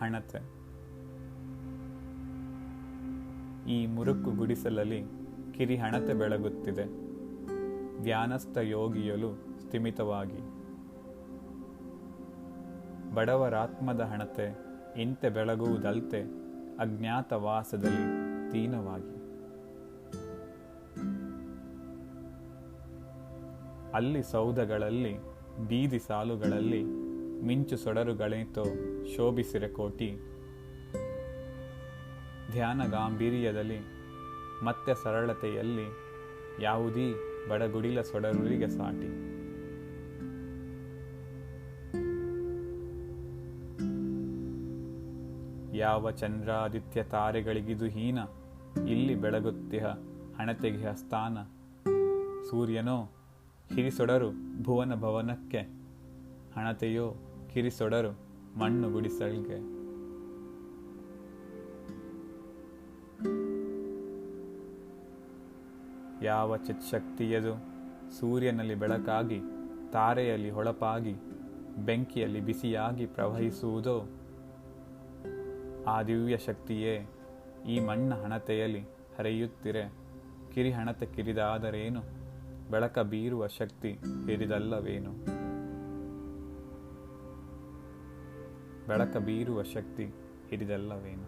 ಹಣತೆ. ಈ ಮುರುಕು ಗುಡಿಸಲಲ್ಲಿ ಕಿರಿ ಹಣತೆ ಬೆಳಗುತ್ತಿದೆ. ಧ್ಯಾನಸ್ಥ ಯೋಗಿಯಲು ಸ್ಥಿಮಿತವಾಗಿ. ಬಡವರಾತ್ಮದ ಹಣತೆ ಇಂತೆ ಬೆಳಗುವುದಲ್ತೆ ಅಜ್ಞಾತವಾಸದಲ್ಲಿ ದೀನವಾಗಿ. ಅಲ್ಲಿ ಸೌಧಗಳಲ್ಲಿ ಬೀದಿ ಸಾಲುಗಳಲ್ಲಿ ಮಿಂಚು ಸೊಡರುಗಳೇತೋ ಶೋಭಿಸಿರ ಕೋಟಿ. ಧ್ಯಾನ ಗಾಂಭೀರ್ಯದಲ್ಲಿ ಮತ್ತೆ ಸರಳತೆಯಲ್ಲಿ ಯಾವುದೀ ಬಡಗುಡಿಲ ಸೊಡರುರಿಗೆ ಸಾಟಿ. ಯಾವ ಚಂದ್ರಾದಿತ್ಯ ತಾರೆಗಳಿಗಿದು ಹೀನ, ಇಲ್ಲಿ ಬೆಳಗುತ್ತಿಹ ಹಣತೆಗೆ ಸ್ಥಾನ ಸೂರ್ಯನೋ, ಹಿರಿಸೊಡರು ಭುವನ ಭವನಕ್ಕೆ ಹಣತೆಯೋ ಕಿರಿಸೊಡರು ಮಣ್ಣು ಗುಡಿಸಲ್ಗೆ. ಯಾವ ಚಿತ್ಶಕ್ತಿಯದು? ಸೂರ್ಯನಲ್ಲಿ ಬೆಳಕಾಗಿ, ತಾರೆಯಲ್ಲಿ ಹೊಳಪಾಗಿ, ಬೆಂಕಿಯಲ್ಲಿ ಬಿಸಿಯಾಗಿ ಪ್ರವಹಿಸುವುದೋ? ಆ ದಿವ್ಯ ಶಕ್ತಿಯೇ ಈ ಮಣ್ಣ ಹಣತೆಯಲ್ಲಿ ಹರಿಯುತ್ತಿರೆ. ಕಿರಿಹಣತೆ ಕಿರಿದಾದರೇನು? ಬೆಳಕ ಬೀರುವ ಶಕ್ತಿ ಹಿರಿದಲ್ಲವೇನು? ಬೆಳಕ ಬೀರುವ ಶಕ್ತಿ ಹಿರಿದಲ್ಲವೇನು